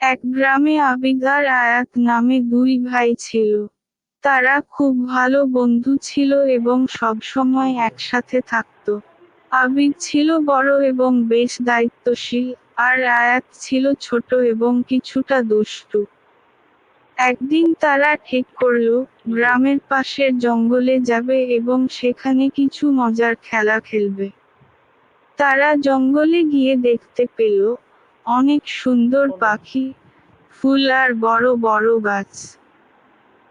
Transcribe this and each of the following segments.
এক গ্রামে আবিদ আর আয়াত নামে দুই ভাই ছিল। তারা খুব ভালো বন্ধু ছিল এবং সবসময় একসাথে থাকত। আবিদ ছিল বড় এবং বেশ দায়িত্বশীল, আর আয়াত ছিল ছোট এবং কিছুটা দুষ্টু। একদিন তারা ঠিক করল, গ্রামের পাশের জঙ্গলে যাবে এবং সেখানে কিছু মজার খেলা খেলবে। তারা জঙ্গলে গিয়ে দেখতে পেল অনেক সুন্দর পাখি ফুল আর বড় বড় গাছ।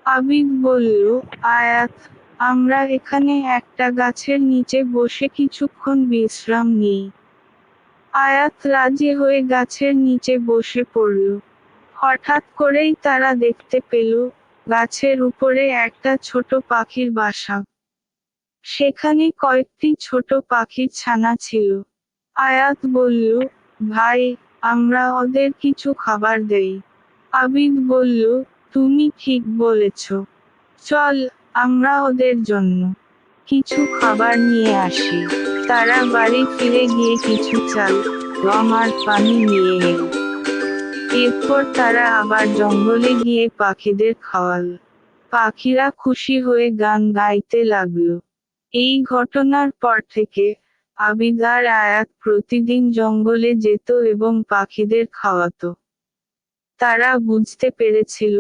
আবিদ বলল আয়াত আমরা এখানে একটা গাছের নিচে বসে কিছুক্ষণ বিশ্রাম নিই। আয়াত রাজি হয়ে গাছের নিচে বসে পড়ল। হঠাৎ করেই তারা দেখতে পেল গাছের উপরে একটা ছোট পাখির বাসা। সেখানে কয়েকটি ছোট পাখির ছানা ছিল। আয়াত বলল ভাই আমরা ওদের কিছু খাবার দেই। আবিদ বলল, তুমি ঠিক বলেছ। চল, আমরা ওদের জন্য কিছু খাবার নিয়ে আসি। তারা বাড়ি ফিরে গিয়ে কিছু চাল, গম আর পানি নিয়ে এল। এরপর তারা আবার জঙ্গলে গিয়ে পাখিদের খাওয়াল। পাখিরা খুশি হয়ে গান গাইতে লাগল। এই ঘটনার পর থেকে আবিদ আর আয়াত প্রতিদিন জঙ্গলে যেত এবং পাখিদের খাওয়াত। তারা বুঝতে পেরেছিল,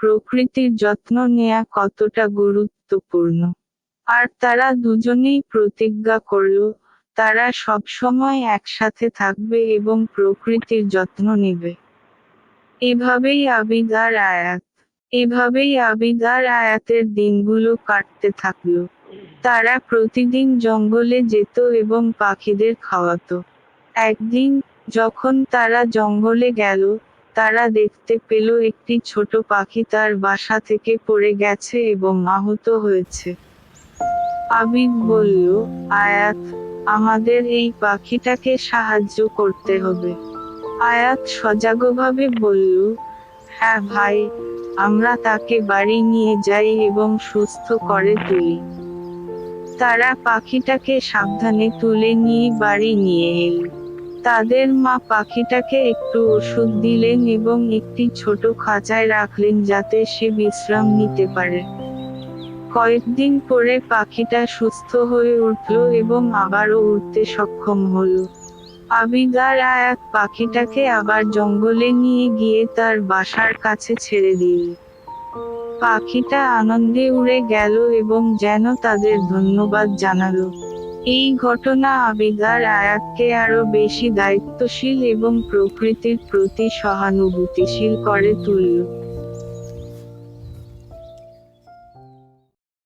প্রকৃতির যত্ন নেয়া কতটা গুরুত্বপূর্ণ। আর তারা দুজনেই প্রতিজ্ঞা করল, তারা সবসময় একসাথে থাকবে এবং প্রকৃতির যত্ন নেবে। এভাবেই আবিদার আয়াত, এভাবেই আবিদার আয়াতের দিনগুলো কাটতে থাকল। তারা প্রতিদিন জঙ্গলে যেত এবং পাখিদের খাওয়াতো। একদিন, যখন তারা জঙ্গলে গেল, তারা দেখতে পেল একটি ছোট পাখি তার বাসা থেকে পড়ে গেছে এবং আহত হয়েছে। আবিদ বলল, আয়াত, আমাদের এই পাখিটাকে সাহায্য করতে হবে। আয়াত সজাগভাবে বলল হ্যাঁ ভাই, আমরা তাকে বাড়ি নিয়ে যাই এবং সুস্থ করে তুলি। তারা পাখিটাকে সাবধানে তুলে নিয়ে বাড়ি নিয়ে এল। তাদের মা পাখিটাকে একটু ওষুধ দিলেন এবং একটি ছোট খাঁচায় রাখলেন যাতে সে বিশ্রাম নিতে পারে। কয়েকদিন পরে পাখিটা সুস্থ হয়ে উঠল এবং আবারও উঠতে সক্ষম হলো। আবিদার আয়াত পাখিটাকে আবার জঙ্গলে নিয়ে গিয়ে তার বাসার কাছে ছেড়ে দিল। পাখিটা আনন্দে উড়ে গেল এবং যেন তাদের ধন্যবাদ জানালো। এই ঘটনা আবিদার আয়াতকে আরও বেশি দায়িত্বশীল এবং প্রকৃতির প্রতি সহানুভূতিশীল করে তুলল।